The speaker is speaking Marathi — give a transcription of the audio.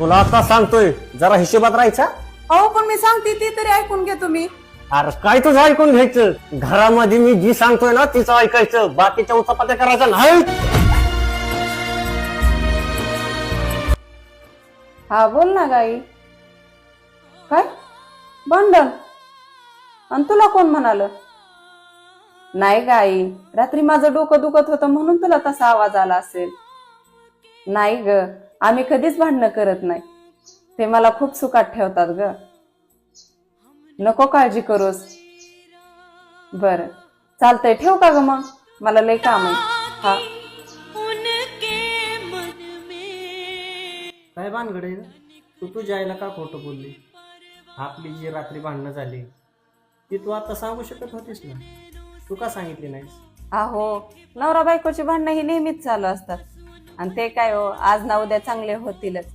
तुला आता सांगतोय जरा हिशोबात राहायचा? अहो पण मी सांगते ती तरी ऐकून घे तुम्ही. अरे काय तुझं ऐकून घ्यायचं? घरामध्ये मी जी सांगतोय ना तिचं ऐकायचं. बाकीच्या उचापात्या करायचा नाही. हा बोल ना गाई. काय? भांडण आणि तुला कोण म्हणाल? नाही गाई. रात्री माझं डोकं दुखत होतं म्हणून तुला तसा आवाज आला असेल. नाही ग. आम्ही कधीच भांडणं करत नाही. ते मला खूप सुखात ठेवतात ग. नको काळजी करूस. बर. चालतंय ठेव का ग मग? मला लय काम आहे. हा. काय भानगडे तू तुझ्या आईला का खोटं बोलली? आपली जी रात्री भांडणं झाली ती तू आता सांगू शकत होतीस ना? तू का सांगितली नाहीस? अहो नवरा बायकोची भांडणं ही नेहमीच चालू असतात. आणि ते काय हो आज ना उद्या चांगले होतीलच.